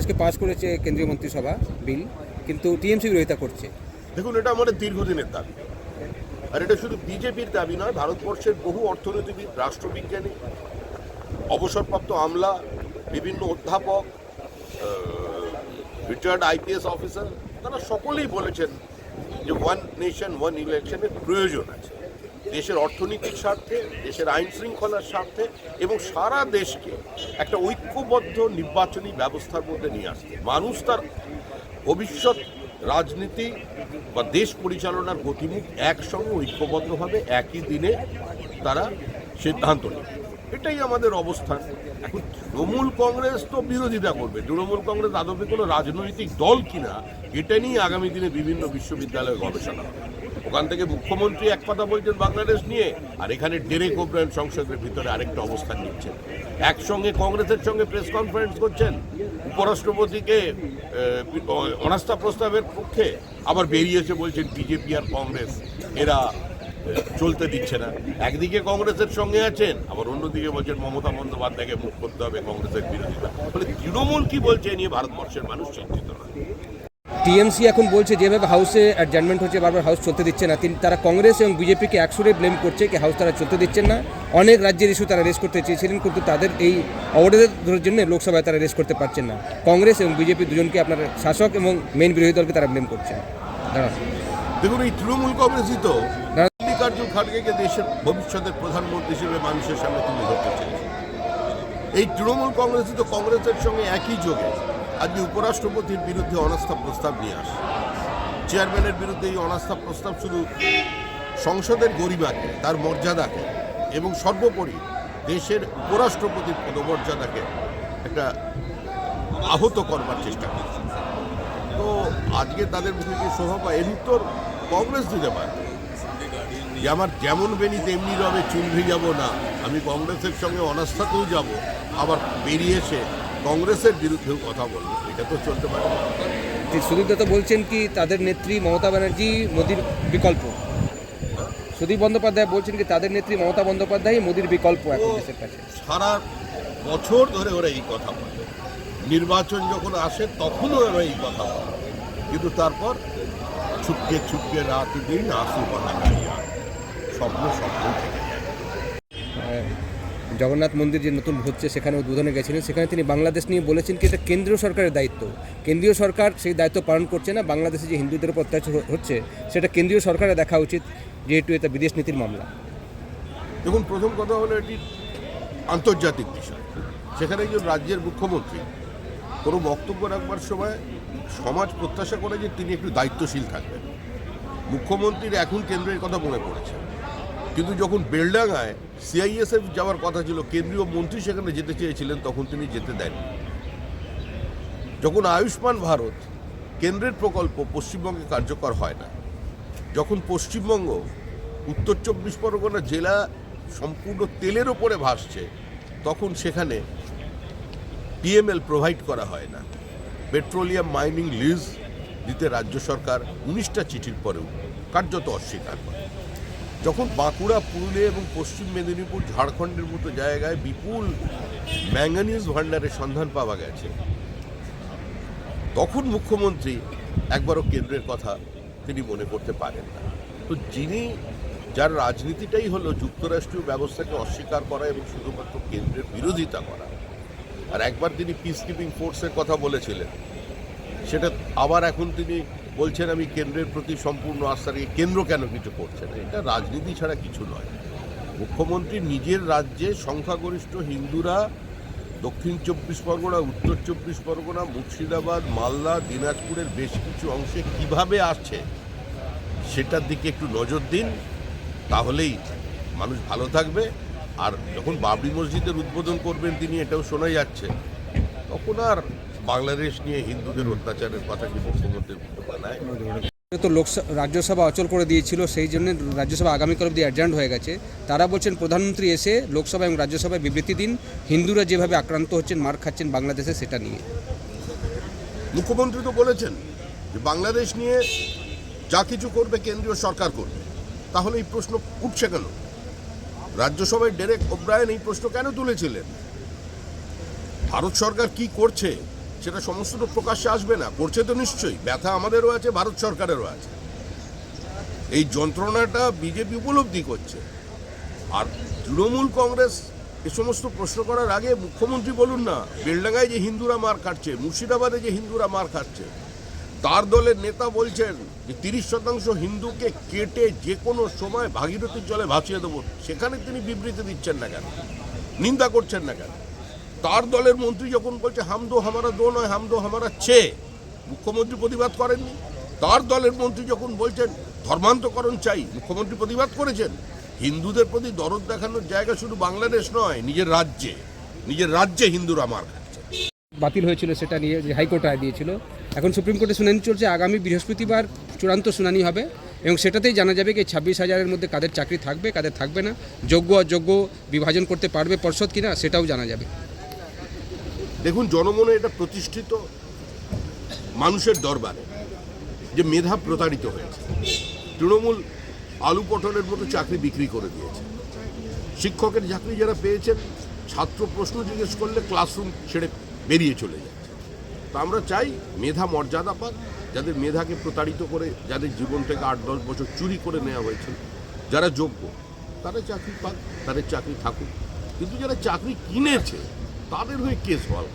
আজকে পাস করেছে কেন্দ্রীয় মন্ত্রিসভা বিল কিন্তু টিএমসি বিরোধিতা করছে। দেখুন, এটা আমাদের দীর্ঘদিনের দাবি। আর এটা শুধু বিজেপির দাবি নয়, ভারতবর্ষের বহু অর্থনীতিবিদ, রাষ্ট্রবিজ্ঞানী, অবসরপ্রাপ্ত আমলা, বিভিন্ন অধ্যাপক রিটায়ার্ড আইপিএস অফিসার তারা সকলেই বলেছেন যে ওয়ান নেশন ওয়ান ইলেকশনের প্রয়োজন আছে। দেশের অর্থনীতির স্বার্থে, দেশের আইন শৃঙ্খলার স্বার্থে এবং সারা দেশকে একটা ঐক্যবদ্ধ নির্বাচনী ব্যবস্থার মধ্যে নিয়ে আসতে। মানুষ তার ভবিষ্যৎ রাজনীতি বা দেশ পরিচালনার গতিমুখ একসঙ্গে ঐক্যবদ্ধভাবে একই দিনে তারা সিদ্ধান্ত নেবে এটাই আমাদের অবস্থান। এখন তৃণমূল কংগ্রেস তো বিরোধিতা করবে। তৃণমূল কংগ্রেস আদপে কোনো রাজনৈতিক দল কিনা, এটা নিয়ে আগামী দিনে বিভিন্ন বিশ্ববিদ্যালয়ে গবেষণা হবে। ওখান থেকে মুখ্যমন্ত্রী এক কথা বলছেন বাংলাদেশ নিয়ে, আর এখানে ডেরেক ওব্রায়ন সংসদের ভিতরে আরেকটা অবস্থান নিচ্ছেন। একসঙ্গে কংগ্রেসের সঙ্গে প্রেস কনফারেন্স করছেন। উপরাষ্ট্রপতিকে অনাস্থা প্রস্তাবের পক্ষে আবার বেরিয়েছে বলছেন বিজেপি আর কংগ্রেস। এরা চলতে দিচ্ছে না। একদিকে কংগ্রেসের সঙ্গে আছেন আবার অন্যদিকে বলছেন মমতা বন্দ্যোপাধ্যায়কে মুখ করতে হবে কংগ্রেসের বিরোধিতা। ফলে তৃণমূল কি বলছে এ নিয়ে ভারতবর্ষের মানুষ চিন্তিত না। টিএমসি এখন বলছে যেভাবে হাউসে অ্যাডজার্নমেন্ট হচ্ছে বারবার হাউস চলতে দিচ্ছে না। তিনি তারা কংগ্রেস এবং বিজেপিকে একসুরে ব্লেম করছে কি হাউস তারা চলতে দিচ্ছেন না। অনেক রাজ্যের ইস্যু তারা রেস করতে চেয়েছিলেন কিন্তু তাদের এই অবরোধের জন্য লোকসভায় তারা রেস করতে পারছেন না। কংগ্রেস এবং বিজেপি দুজনকে আপনার শাসক এবং মেন বিরোধী দলকে তারা ব্লেম করছেন দাঁড়ান। দেখুন এই তৃণমূল কংগ্রেসই তো খাড়গেকে দেশের ভবিষ্যতের প্রধানমন্ত্রী হিসেবে মানুষের সামনে তুলে ধরতে চেয়েছে। এই তৃণমূল কংগ্রেসই তো কংগ্রেসের সঙ্গে একই যোগে আজকে উপরাষ্ট্রপতির বিরুদ্ধে অনাস্থা প্রস্তাব নিয়ে আসে। চেয়ারম্যানের বিরুদ্ধে এই অনাস্থা প্রস্তাব শুধু সংসদের গরিমাকে তার মর্যাদাকে এবং সর্বোপরি দেশের উপরাষ্ট্রপতির পদমর্যাদাকে একটা আহত করবার চেষ্টা করছে। তো আজকে তাদের মুখে শোভা পায় এর উত্তর কংগ্রেস দিতে পারে? যে আমার যেমন বেনি তেমনি রবে চুল ভিজাবো না। আমি কংগ্রেসের সঙ্গে অনাস্থাতেও যাব। আবার বেরিয়ে এসে কংগ্রেসের বিরুদ্ধেও কথা বলব। এটা তো চলতে পারে। সুদীপ দত্ত বলছেন কি তাদের নেত্রী মমতা ব্যানার্জি মোদির বিকল্প। সুদীপ বন্দ্যোপাধ্যায় বলছেন কি তাদের নেত্রী মমতা বন্দ্যোপাধ্যায় মোদির বিকল্প এখন দেশের কাছে। সারা বছর ধরে ওরা এই কথা বলে। নির্বাচন যখন আসে তখনও ওরা এই কথা বলে। কিন্তু তারপর ছুটকে ছুটকে রাত দিন আসু কথা স্বপ্ন স্বপ্ন। জগন্নাথ মন্দির যে নতুন হচ্ছে সেখানে উদ্বোধনে গেছিলেন। সেখানে তিনি বাংলাদেশ নিয়ে বলেছেন কি, এটা কেন্দ্রীয় সরকারের দায়িত্ব। কেন্দ্রীয় সরকার সেই দায়িত্ব পালন করছে না, বাংলাদেশে যে হিন্দুদের উপর অত্যাচার হচ্ছে, সেটা কেন্দ্রীয় সরকারের দেখা উচিত, যেহেতু এটা বিদেশ নীতির মামলা। দেখুন, প্রথম কথা হলো এটি আন্তর্জাতিক বিষয়। সেখানে একজন রাজ্যের মুখ্যমন্ত্রী, কোনো বক্তব্য রাখবার সময় সমাজ প্রত্যাশা করে যে তিনি একটু দায়িত্বশীল থাকবেন। মুখ্যমন্ত্রীর এখন কেন্দ্রের কথা মনে পড়েছে। কিন্তু যখন বেলডাঙ্গায় সিআইএসএফ যাওয়ার কথা ছিল, কেন্দ্রীয় মন্ত্রী সেখানে যেতে চেয়েছিলেন, তখন তিনি যেতে দেননি। যখন আয়ুষ্মান ভারত কেন্দ্রের প্রকল্প পশ্চিমবঙ্গে কার্যকর হয় না, যখন পশ্চিমবঙ্গ উত্তর চব্বিশ পরগনা জেলা সম্পূর্ণ তেলের ওপরে ভাসছে, তখন সেখানে পিএমএল প্রোভাইড করা হয় না। পেট্রোলিয়াম মাইনিং লিজ দিতে রাজ্য সরকার উনিশটা চিঠির পরেও কার্যত অস্বীকার করে। যখন বাঁকুড়া, পুরুলিয়া এবং পশ্চিম মেদিনীপুর ঝাড়খণ্ডের মতো জায়গায় বিপুল ম্যাঙ্গানিজ ভাণ্ডারের সন্ধান পাওয়া গেছে, তখন মুখ্যমন্ত্রী একবারও কেন্দ্রের কথা তিনি মনে করতে পারেন না। তো যিনি, যার রাজনীতিটাই হলো যুক্তরাষ্ট্রীয় ব্যবস্থাকে অস্বীকার করা এবং শুধুমাত্র কেন্দ্রের বিরোধিতা করা, আর একবার তিনি পিস কিপিং ফোর্সের কথা বলেছিলেন, সেটা আবার এখন তিনি বলছেন আমি কেন্দ্রের প্রতি সম্পূর্ণ আস্থা রেখে কেন্দ্র কেন কিছু করছে না? এটা রাজনীতি ছাড়া কিছু নয়। মুখ্যমন্ত্রী নিজের রাজ্যে সংখ্যাগরিষ্ঠ হিন্দুরা, দক্ষিণ চব্বিশ পরগনা, উত্তর চব্বিশ পরগনা, মুর্শিদাবাদ, মালদা, দিনাজপুরের বেশ কিছু অংশে কীভাবে আসছে সেটার দিকে একটু নজর দিন, তাহলেই মানুষ ভালো থাকবে। আর যখন বাবরি মসজিদের উদ্বোধন করবেন তিনি, এটাও শোনা যাচ্ছে, তখন আর বাংলাদেশ নিয়ে হিন্দুদের অত্যাচারের কথা কি মুখ্যমন্ত্রী বানায় তো লোকসভা রাজ্যসভা অচল করে দিয়েছিল সেই জন্য রাজ্যসভা আগামীকাল অব্দি অ্যাডজান্ট হয়ে গেছে। তারা বলছেন প্রধানমন্ত্রী এসে লোকসভা এবং রাজ্যসভায় বিবৃতি দিন হিন্দুরা যেভাবে আক্রান্ত হচ্ছেন মার খাচ্ছেন বাংলাদেশে সেটা নিয়ে। মুখ্যমন্ত্রী তো বলেছেন যে বাংলাদেশ নিয়ে যা কিছু করবে কেন্দ্রীয় সরকার করবে তাহলে এই প্রশ্ন উঠছে কেন? রাজ্যসভায় ডেরেক ওব্রায়ন এই প্রশ্ন কেন তুলেছিলেন? ভারত সরকার কি করছে? সেটা সমস্ত তো প্রকাশ্যে আসবে না। করছে তো নিশ্চয়ই। ব্যথা আমাদেরও আছে, ভারত সরকারেরও আছে। এই যন্ত্রণাটা বিজেপি উপলব্ধি করছে। আর তৃণমূল কংগ্রেস এ সমস্ত প্রশ্ন করার আগে মুখ্যমন্ত্রী বলুন না, বেলডাঙ্গায় যে হিন্দুরা মার খাচ্ছে, মুর্শিদাবাদে যে হিন্দুরা মার খাচ্ছে, তার দলের নেতা বলছেন যে তিরিশ শতাংশ হিন্দুকে কেটে যে কোনো সময় ভাগীরথীর জলে ভাসিয়ে দেবো। সেখানে তিনি বিবৃতি দিচ্ছেন না কেন? নিন্দা করছেন না কেন? তার দলের মন্ত্রী যখন বলছে, হামদো হামারা দো নয়, হামদো হামারা ছে। মুখ্যমন্ত্রী প্রতিবাদ করেননি। তার দলের মন্ত্রী যখন বলছেন, ধর্মান্তকরণ চাই, মুখ্যমন্ত্রী প্রতিবাদ করেছেন। হিন্দুদের প্রতি দরদ দেখানোর জায়গা শুধু বাংলাদেশ নয়, নিজের রাজ্যে নিজের রাজ্যে হিন্দুরা মার বাতিল হয়েছিল সেটা নিয়ে যে হাইকোর্ট রায় দিয়েছিল। এখন সুপ্রিম কোর্টে শুনানি চলছে, আগামী বৃহস্পতিবার চূড়ান্ত শুনানি হবে এবং সেটাতেই জানা যাবে কি ছাব্বিশ হাজারের মধ্যে কাদের চাকরি থাকবে, কাদের থাকবে না, যোগ্য অযোগ্য বিভাজন করতে পারবে পর্ষদ কিনা সেটাও জানা যাবে। দেখুন, জনমনে এটা প্রতিষ্ঠিত মানুষের দরবারে যে মেধা প্রতারিত হয়েছে। তৃণমূল আলু পটলের মতো চাকরি বিক্রি করে দিয়েছে। শিক্ষকের চাকরি যারা পেয়েছেন, ছাত্র প্রশ্ন জিজ্ঞেস করলে ক্লাসরুম ছেড়ে বেরিয়ে চলে যাচ্ছে। তা আমরা চাই মেধা মর্যাদা পাক, যাদের মেধাকে প্রতারিত করে, যাদের জীবন থেকে আট, দশ বছর চুরি করে নেওয়া হয়েছিল যারা যোগ্য, তারা চাকরি পাক, তাদের চাকরি থাকুক। কিন্তু যারা চাকরি কিনেছে তাদের হয়ে কেস হওয়ার